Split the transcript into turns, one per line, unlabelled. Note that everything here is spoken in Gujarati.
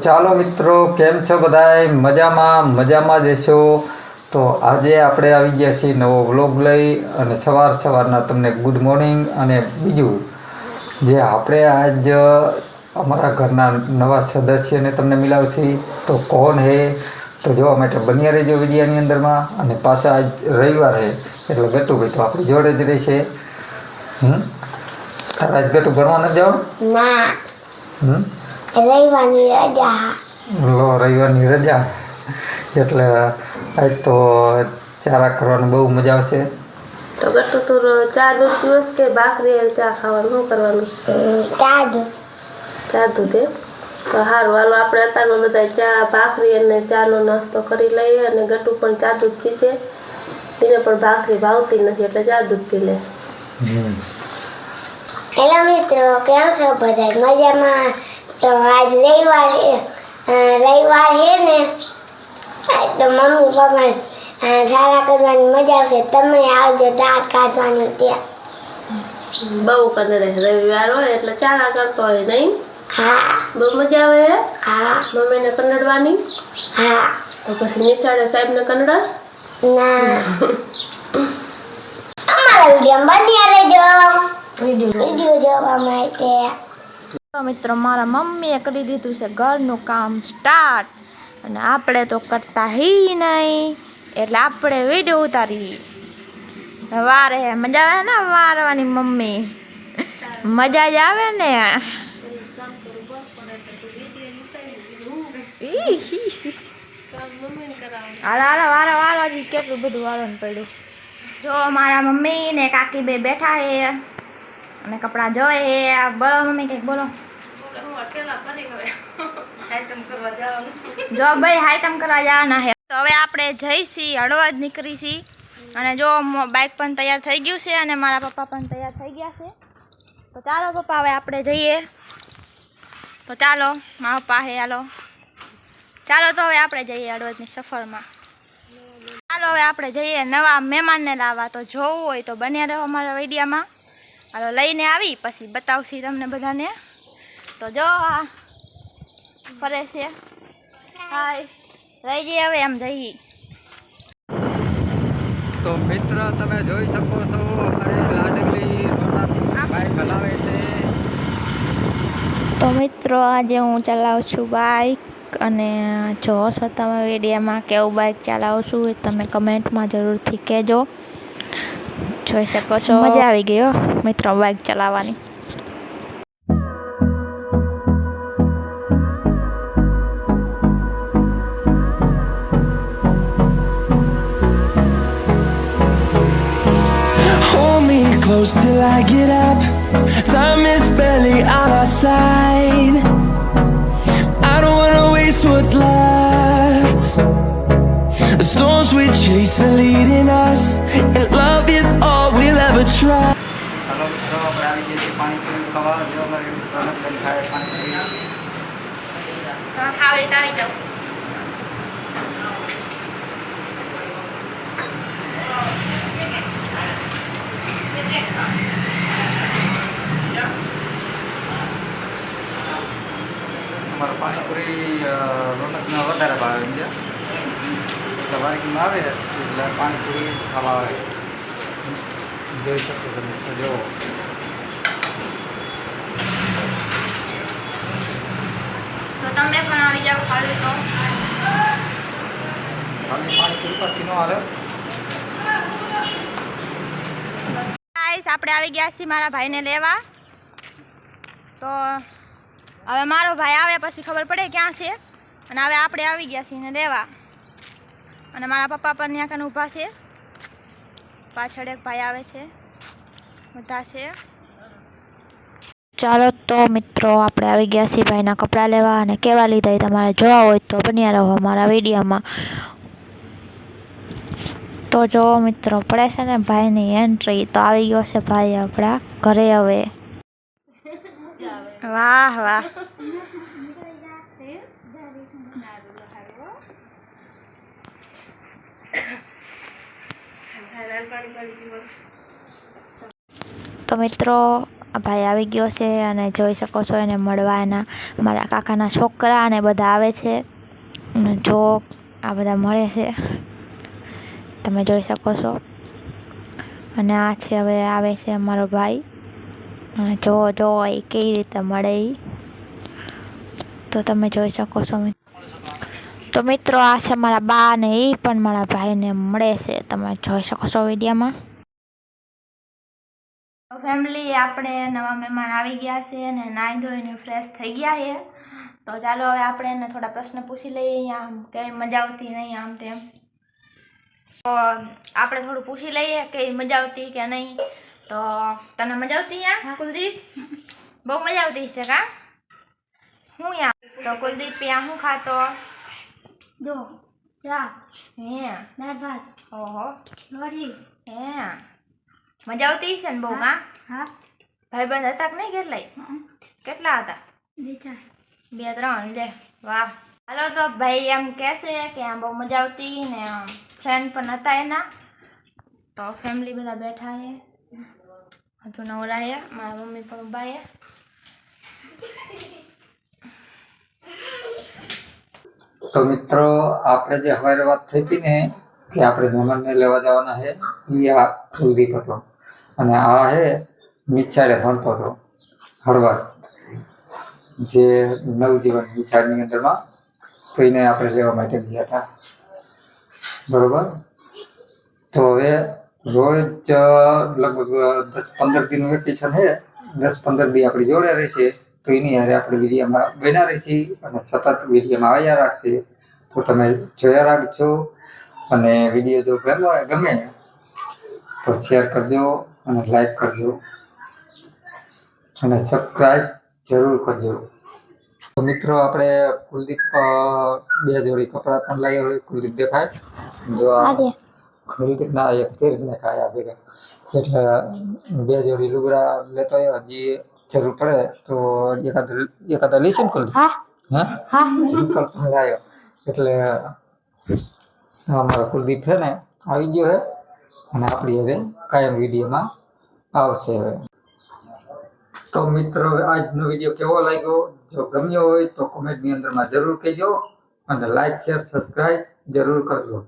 ચાલો મિત્રો કેમ છો બધાય? મજામાં મજામાં જશો તો આજે આપણે આવી ગયા છીએ નવો વ્લોગ લઈ અને સવાર સવારના તમને ગુડ મોર્નિંગ અને બીજું જે આપણે આજ અમારા ઘરના નવા સદસ્યને તમને મિલાવશી તો કોણ હે? તો જોવા માટે બન્યા રહેજો વિડીયાની અંદરમાં અને પાછા આજ રવિવાર હે એટલે ગટુભાઈ તો આપણી જોડે જ રહેશે. હમ? તારા આજ ગટુ ભણવા નથી
જાઓ
હમ?
રવિવારની રજા.
લો રવિવારની રજા. એટલે આજ તો ચારા કરવાની બહુ મજા આવશે.
તો ગટ્ટુ તું ચા દૂધ પીવસ કે ભાખરી ચા ખાવાનું? શું કરવાનું?
ચા દૂધ.
ચા દૂધ એમ? તો સારું હાલો આપણે અત્યારમાં બધા ચા ભાખરી અને ચાનો નાસ્તો કરી લઈએ અને ગટ્ટુ પણ ચા દૂધ પીશે. એને પણ ભાખરી ભાવતી નથી એટલે ચા દૂધ પી લે.
હેલો મિત્રો કેમ છો બધા? મજામાં? તો આજ રવિવાર રવિવાર છે ને આજ તો મમ્મી પપ્પા સારા કરવાની મજા આવશે. તમે આવજો દાંત કાઢવાની ત્યાં.
બહુ કરે રવિવાર હોય એટલે ચારા કરતો હોય નહીં?
હા.
બહુ મજા આવે હે?
હા.
મમ્મીને કન્નડવાની
હા.
તો પછી નિશાળે સાહેબને કન્નડ
ના. અમારા વીડિયો બન્યા રહેજો. વીડિયો જોવા માટે.
તો મિત્રો, મારા મમ્મીએ કરી દીધું છે ઘરનું કામ સ્ટાર્ટ અને આપણે તો કરતા હી નહીં. એટલે આપણે વીડિયો ઉતારી વારે મજા આવે ને વારવાની મમ્મી? મજા જ આવે ને. હાલો હાલો, વારો વારો કેટલું બધું વારવાનું પડ્યું. જો મારા મમ્મી ને કાકી બે બેઠા હે. અને કપડાં જોવે હે. બોલો મમ્મી, કંઈક બોલો. જો ભાઈ હાઈતમ કરવા જવાના હે. તો હવે આપણે જઈશી હળવદ નીકળીશી. અને જો બાઇક પણ તૈયાર થઈ ગયું છે અને મારા પપ્પા પણ તૈયાર થઈ ગયા છે. તો ચાલો પપ્પા, હવે આપણે જઈએ. તો ચાલો, મારા પપ્પા હે, હાલો. ચાલો તો હવે આપણે જઈએ હળવદની સફરમાં. ચાલો હવે આપણે જઈએ નવા મહેમાનને લાવવા. તો જોવું હોય તો બન્યા રહો અમારા વિડીયામાં. હાલો, લઈને આવી, પછી બતાવશી તમને બધાને. તો જો આ ફરે છે. હાય. રહી જઈએ હવે એમ જઈએ
તો મિત્ર તમે જોઈ શકો છો અમારી લાડકલી બાઈક હલાવે છે.
તો મિત્રો આજે હું ચલાવું છું બાઇક અને જો છો તમે વિડીયોમાં કેવું બાઇક ચલાવશું છું એ તમે કમેન્ટમાં જરૂરથી કહેજો. જોઈ શકો છો. મજા આવી ગઈ હો મિત્રો બાઇક ચલાવવાની.
close till I get up. Time is barely on our side. I don't wanna waste what's left. The storms we chase are leading us, and love is all we'll ever try.
હાલો મિત્રો આપણે આવી જઈએ છીએ પાણીપુરી ખાવા જો અમારી રોનકબેન ખાય પાણીપુરી
ખાવી તો આવી
સમજ્યા એટલે આવે? એટલે પાણીપુરી ખાવા આવે જોઈ શકો તમે જો
તો તમે પણ આવી જાઓ ખાવી તો.
પાણીપુરી પછી ન આવે.
આપણે આવી ગયા છીએ મારા ભાઈને લેવા. તો હવે મારો ભાઈ આવે પછી ખબર પડે ક્યાં છે. અને હવે આપણે આવી ગયા છીએ રહેવા અને મારા પપ્પા પણ ત્યાં કને ઊભા છે. પાછળ એક ભાઈ આવે છે. બધા છે. ચાલો તો મિત્રો આપણે આવી ગયા છીએ ભાઈના કપડાં લેવા અને કેવા લીધા એ તમારે જોવા હોય તો બન્યા રહો અમારા વિડીયોમાં. તો જો મિત્રો પડે છે ને ભાઈની એન્ટ્રી તો આવી ગયો છે ભાઈ આપણા ઘરે હવે. વાહ વાહ. તો મિત્રો ભાઈ આવી ગયો છે અને જોઈ શકો છો એને મળવા એના મારા કાકાના છોકરા અને બધા આવે છે. જો આ બધા મળે છે. તમે જોઈ શકો છો. અને આ છે હવે, આવે છે અમારો ભાઈ. જો જો, એ કેવી રીતે મળે તો તમે જોઈ શકો છો તો મિત્રો આ છે મારા બા ને એ પણ મારા ભાઈને મળે છે. તમે જોઈ શકો છો વિડીયોમાં. ફેમિલી આપણે નવા મહેમાન આવી ગયા છે અને નાહી ધોઈને ફ્રેશ થઈ ગયા છે. તો ચાલો હવે આપણે એને થોડા પ્રશ્ન પૂછી લઈએ આમ કેવી મજા આવતી નહીં આમ તેમ. તો આપણે થોડું પૂછી લઈએ કે મજા આવતી કે નહીં. તો તને મજા આવતી યા કુલદીપ? બહુ મજા આવતી છે કા? હું યા? તો કુલદીપ યા હું ખાતો? જો ચા હે દાળ ભાત ઓહો રોટી હે મજા આવતી છે ને બહુ કા હા ભાઈબંધ હતા કે નહીં કેટલાય કેટલા હતા બે ત્રણ લે વાહ હાલો તો ભાઈ એમ કહેશે કે આ બહુ મજા આવતી ને ફ્રેન્ડ પણ હતા એના તો ફેમિલી બધા બેઠા છે હજુ નવરા છે મારા મમ્મી પણ ઊભા છે
તો મિત્રો, આપણે જે હવારે વાત થઈ હતી ને, કે આપણે મહેમાનને લેવા જવાના છે એ આ કુલદીપ હતો. અને આ હે મિચાડે ભણતો હતો હળવદ જે નવજીવન મિચાડની અંદરમાં, તો એને આપણે લેવા માટે ગયા હતા. બરોબર? તો હવે રોજ લગભગ દસ પંદર દિનનું વેકેશન છે. દસ પંદર દી આપણી જોડે રહેશે તો એની હારે આપણે વિડીયોમાં બના રહીશી અને સતત વિડીયોમાં આવ્યા રાખશે. તો તમે જોયા રાખજો અને વીડિયો જો ગમે ગમે તો શેર કરજો અને લાઈક કરજો. અને સબસ્ક્રાઈબ જરૂર કરજો. તો મિત્રો આપણે કુલદીપ બે જોડી કપડાં પણ લાવી હોય કુલદીપ દેખાય. જો કુલદીપ ના એક તેર ને કાયા ભેગા. એટલે બે જોડી લુગડા લેતો હજી જરૂર પડે તો એકાદ એકાદ લઈશ ને કુલદીપ
હા.
હા?
હા.
સિમ્પલ પણ લાવ્યો એટલે અમારો કુલદીપ છે ને આવી ગયો છે અને આપણી હવે કાયમ વિડીયોમાં આવશે હવે. તો મિત્રો આજનો વીડિયો કેવો લાગ્યો? જો ગમ્યો હોય તો કોમેન્ટની અંદરમાં જરૂર કહેજો અને લાઈક શેર સબસ્ક્રાઈબ જરૂર કરજો.